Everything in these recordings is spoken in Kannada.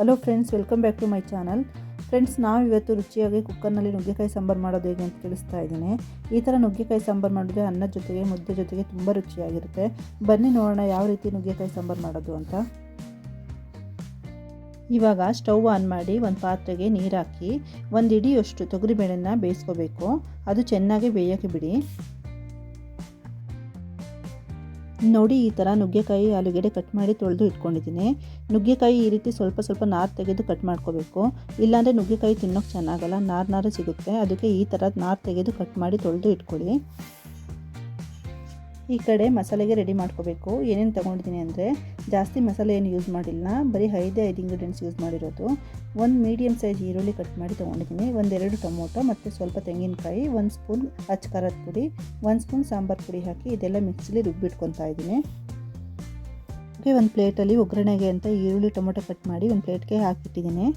Hello friends welcome back to my channel friends ನಾವು ಇವತ್ತು ರುಚಿಯಾಗಿ ಕುಕ್ಕರ್ನಲ್ಲಿ ನುಗ್ಗೆಕಾಯಿ ಸಾಂಬಾರು ಮಾಡೋದು ಹೇಗೆ ಅಂತ ತಿಳಿಸ್ತಾ ಇದ್ದೀನಿ. ಈ ಥರ ನುಗ್ಗೆಕಾಯಿ ಸಾಂಬಾರು ಮಾಡಿದ್ರೆ ಅನ್ನ ಜೊತೆಗೆ, ಮುದ್ದೆ ಜೊತೆಗೆ ತುಂಬ ರುಚಿಯಾಗಿರುತ್ತೆ. ಬನ್ನಿ ನೋಡೋಣ ಯಾವ ರೀತಿ ನುಗ್ಗೆಕಾಯಿ ಸಾಂಬಾರು ಮಾಡೋದು ಅಂತ. ಇವಾಗ ಸ್ಟವ್ ಆನ್ ಮಾಡಿ ಒಂದು ಪಾತ್ರೆಗೆ ನೀರು ಹಾಕಿ ಒಂದು ಇಡಿಯಷ್ಟು ತೊಗರಿಬೇಳೆನ ಬೇಯಿಸ್ಕೋಬೇಕು. ಅದು ಚೆನ್ನಾಗಿ ಬೇಯೋಕ್ಕೆ ಬಿಡಿ. ನೋಡಿ ಈ ಥರ ನುಗ್ಗೆಕಾಯಿ ಆಲೂಗೆಡ್ಡೆ ಕಟ್ ಮಾಡಿ ತೊಳೆದು ಇಟ್ಕೊಂಡಿದ್ದೀನಿ. ನುಗ್ಗೆಕಾಯಿ ಈ ರೀತಿ ಸ್ವಲ್ಪ ಸ್ವಲ್ಪ ನಾರು ತೆಗೆದು ಕಟ್ ಮಾಡ್ಕೋಬೇಕು. ಇಲ್ಲಾಂದರೆ ನುಗ್ಗೆಕಾಯಿ ತಿನ್ನೋಕೆ ಚೆನ್ನಾಗಲ್ಲ, ನಾರು ನಾರು ಸಿಗುತ್ತೆ. ಅದಕ್ಕೆ ಈ ಥರ ನಾರು ತೆಗೆದು ಕಟ್ ಮಾಡಿ ತೊಳೆದು ಇಟ್ಕೊಳ್ಳಿ. ಈ ಕಡೆ ಮಸಾಲೆಗೆ ರೆಡಿ ಮಾಡ್ಕೋಬೇಕು. ಏನೇನು ತೊಗೊಂಡಿದ್ದೀನಿ ಅಂದರೆ ಜಾಸ್ತಿ ಮಸಾಲೆ ಏನು ಯೂಸ್ ಮಾಡಿಲ್ಲ. ಬರೀ ಐದೇ ಐದು ಇಂಗ್ರೀಡಿಯೆಂಟ್ಸ್ ಯೂಸ್ ಮಾಡಿರೋದು. ಒಂದು ಮೀಡಿಯಮ್ ಸೈಜ್ ಈರುಳ್ಳಿ ಕಟ್ ಮಾಡಿ ತೊಗೊಂಡಿದ್ದೀನಿ. ಒಂದೆರಡು ಟೊಮೊಟೊ ಮತ್ತು ಸ್ವಲ್ಪ ತೆಂಗಿನಕಾಯಿ, ಒಂದು ಸ್ಪೂನ್ ಅಚ್ಚ ಖಾರದ ಪುಡಿ, ಒಂದು ಸ್ಪೂನ್ ಸಾಂಬಾರು ಪುಡಿ ಹಾಕಿ ಇದೆಲ್ಲ ಮಿಕ್ಸಿಲಿ ರುಬ್ಬಿಟ್ಕೊತಾ ಇದ್ದೀನಿ. ಹಾಗೆ ಒಂದು ಪ್ಲೇಟಲ್ಲಿ ಒಗ್ಗರಣೆಗೆ ಅಂತ ಈರುಳ್ಳಿ, ಟೊಮೊಟೊ ಕಟ್ ಮಾಡಿ ಒಂದು ಪ್ಲೇಟ್ಗೆ ಹಾಕಿಟ್ಟಿದ್ದೀನಿ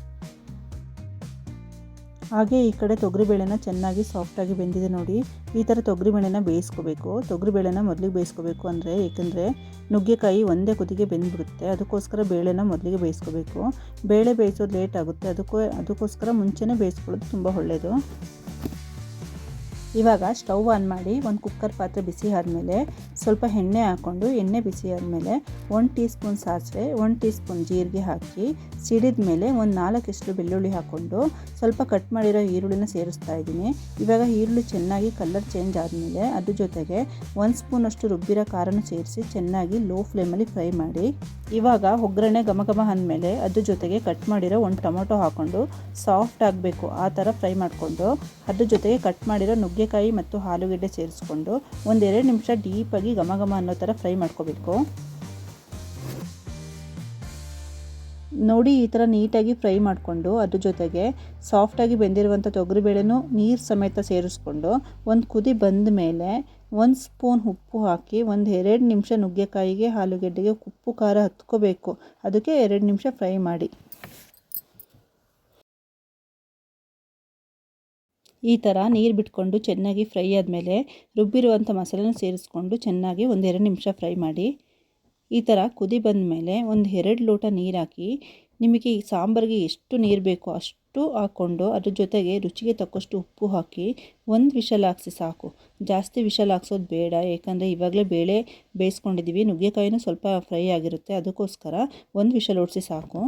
ಹಾಗೆ ಈ ಕಡೆ ತೊಗರಿಬೇಳೆನ ಚೆನ್ನಾಗಿ ಸಾಫ್ಟಾಗಿ ಬೆಂದಿದೆ ನೋಡಿ. ಈ ಥರ ತೊಗರಿಬೇಳೆನ ಬೇಯಿಸ್ಕೋಬೇಕು. ತೊಗರಿಬೇಳೆನ ಮೊದಲಿಗೆ ಬೇಯಿಸ್ಕೋಬೇಕು ಅಂದರೆ ಏಕೆಂದರೆ ನುಗ್ಗೆಕಾಯಿ ಒಂದೇ ಕುದಿಗೆ ಬೆಂದ್ಬಿಡುತ್ತೆ. ಅದಕ್ಕೋಸ್ಕರ ಬೇಳೆನ ಮೊದಲಿಗೆ ಬೇಯಿಸ್ಕೋಬೇಕು. ಬೇಳೆ ಬೇಯಿಸೋದು ಲೇಟ್ ಆಗುತ್ತೆ. ಅದಕ್ಕೂ ಅದಕ್ಕೋಸ್ಕರ ಮುಂಚೆನೇ ಬೇಯಿಸ್ಕೊಳ್ಳೋದು ತುಂಬ ಒಳ್ಳೆಯದು ಇವಾಗ ಸ್ಟವ್ ಆನ್ ಮಾಡಿ ಒಂದು ಕುಕ್ಕರ್ ಪಾತ್ರೆ ಬಿಸಿ ಆದಮೇಲೆ ಸ್ವಲ್ಪ ಎಣ್ಣೆ ಹಾಕ್ಕೊಂಡು, ಎಣ್ಣೆ ಬಿಸಿ ಆದಮೇಲೆ ಒಂದು ಟೀ ಸ್ಪೂನ್ ಸಾಸಿವೆ, ಒಂದು ಟೀ ಸ್ಪೂನ್ ಜೀರಿಗೆ ಹಾಕಿ ಸಿಡಿದ ಮೇಲೆ ಒಂದು ನಾಲ್ಕಷ್ಟು ಬೆಳ್ಳುಳ್ಳಿ ಹಾಕ್ಕೊಂಡು ಸ್ವಲ್ಪ ಕಟ್ ಮಾಡಿರೋ ಈರುಳ್ಳಿನ ಸೇರಿಸ್ತಾ ಇದ್ದೀನಿ. ಇವಾಗ ಈರುಳ್ಳಿ ಚೆನ್ನಾಗಿ ಕಲರ್ ಚೇಂಜ್ ಆದಮೇಲೆ ಅದ್ರ ಜೊತೆಗೆ ಒಂದು ಸ್ಪೂನಷ್ಟು ರುಬ್ಬಿರೋ ಖಾರನ ಸೇರಿಸಿ ಚೆನ್ನಾಗಿ ಲೋ ಫ್ಲೇಮಲ್ಲಿ ಫ್ರೈ ಮಾಡಿ. ಇವಾಗ ಒಗ್ಗರಣೆ ಗಮ ಗಮ ಅಂದಮೇಲೆ ಅದ್ರ ಜೊತೆಗೆ ಕಟ್ ಮಾಡಿರೋ ಒಂದು ಟೊಮೊಟೊ ಹಾಕ್ಕೊಂಡು ಸಾಫ್ಟ್ ಆಗಬೇಕು, ಆ ಥರ ಫ್ರೈ ಮಾಡಿಕೊಂಡು ಅದ್ರ ಜೊತೆಗೆ ಕಟ್ ಮಾಡಿರೋ ನುಗ್ಗೆಕಾಯಿ ಮತ್ತು ಆಲೂಗೆಡ್ಡೆ ಸೇರಿಸ್ಕೊಂಡು ಒಂದೆರಡು ನಿಮಿಷ ಡೀಪಾಗಿ ಘಮ ಘಮ ಅನ್ನೋ ಥರ ಫ್ರೈ ಮಾಡ್ಕೋಬೇಕು. ನೋಡಿ ಈ ಥರ ನೀಟಾಗಿ ಫ್ರೈ ಮಾಡಿಕೊಂಡು ಅದ್ರ ಜೊತೆಗೆ ಸಾಫ್ಟಾಗಿ ಬೆಂದಿರುವಂಥ ತೊಗರಿಬೇಳೆನೂ ನೀರು ಸಮೇತ ಸೇರಿಸ್ಕೊಂಡು ಒಂದು ಕುದಿ ಬಂದ ಮೇಲೆ ಒಂದು ಸ್ಪೂನ್ ಉಪ್ಪು ಹಾಕಿ ಒಂದು ಎರಡು ನಿಮಿಷ ನುಗ್ಗೆಕಾಯಿಗೆ, ಆಲೂಗೆಡ್ಡೆಗೆ ಉಪ್ಪು, ಖಾರ ಹತ್ಕೋಬೇಕು. ಅದಕ್ಕೆ ಎರಡು ನಿಮಿಷ ಫ್ರೈ ಮಾಡಿ. ಈ ಥರ ನೀರು ಬಿಟ್ಕೊಂಡು ಚೆನ್ನಾಗಿ ಫ್ರೈ ಆದಮೇಲೆ ರುಬ್ಬಿರುವಂಥ ಮಸಾಲೆನ ಸೇರಿಸ್ಕೊಂಡು ಚೆನ್ನಾಗಿ ಒಂದೆರಡು ನಿಮಿಷ ಫ್ರೈ ಮಾಡಿ, ಈ ಥರ ಕುದಿ ಬಂದ ಮೇಲೆ ಒಂದು ಎರಡು ಲೋಟ ನೀರು ಹಾಕಿ, ನಿಮಗೆ ಈ ಸಾಂಬಾರಿಗೆ ಎಷ್ಟು ನೀರು ಬೇಕೋ ಅಷ್ಟು ಹಾಕ್ಕೊಂಡು ಅದ್ರ ಜೊತೆಗೆ ರುಚಿಗೆ ತಕ್ಕಷ್ಟು ಉಪ್ಪು ಹಾಕಿ ಒಂದು ವಿಷಲ್ ಹಾಕ್ಸಿ ಸಾಕು. ಜಾಸ್ತಿ ವಿಷಲ್ ಹಾಕ್ಸೋದು ಬೇಡ, ಏಕೆಂದರೆ ಇವಾಗಲೇ ಬೇಳೆ ಬೇಯಿಸ್ಕೊಂಡಿದ್ದೀವಿ ನುಗ್ಗೆಕಾಯಿನೂ ಸ್ವಲ್ಪ ಫ್ರೈ ಆಗಿರುತ್ತೆ, ಅದಕ್ಕೋಸ್ಕರ ಒಂದು ವಿಷಲ್ ಓಡಿಸಿ ಸಾಕು.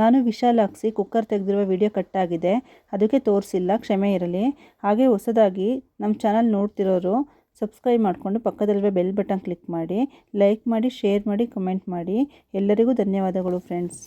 ನಾನು ವಿಶಾಲ್ ಹಾಕ್ಸಿ ಕುಕ್ಕರ್ ತೆಗೆದಿರುವ ವಿಡಿಯೋ ಕಟ್ಟಾಗಿದೆ. ಅದಕ್ಕೆ ತೋರಿಸಿಲ್ಲ, ಕ್ಷಮೆ ಇರಲಿ. ಹಾಗೆ ಹೊಸದಾಗಿ ನಮ್ಮ ಚಾನಲ್ ನೋಡ್ತಿರೋರು ಸಬ್ಸ್ಕ್ರೈಬ್ ಮಾಡಿಕೊಂಡು ಪಕ್ಕದಲ್ಲಿರುವ ಬೆಲ್ ಬಟನ್ ಕ್ಲಿಕ್ ಮಾಡಿ, ಲೈಕ್ ಮಾಡಿ, ಶೇರ್ ಮಾಡಿ, ಕಮೆಂಟ್ ಮಾಡಿ. ಎಲ್ಲರಿಗೂ ಧನ್ಯವಾದಗಳು ಫ್ರೆಂಡ್ಸ್.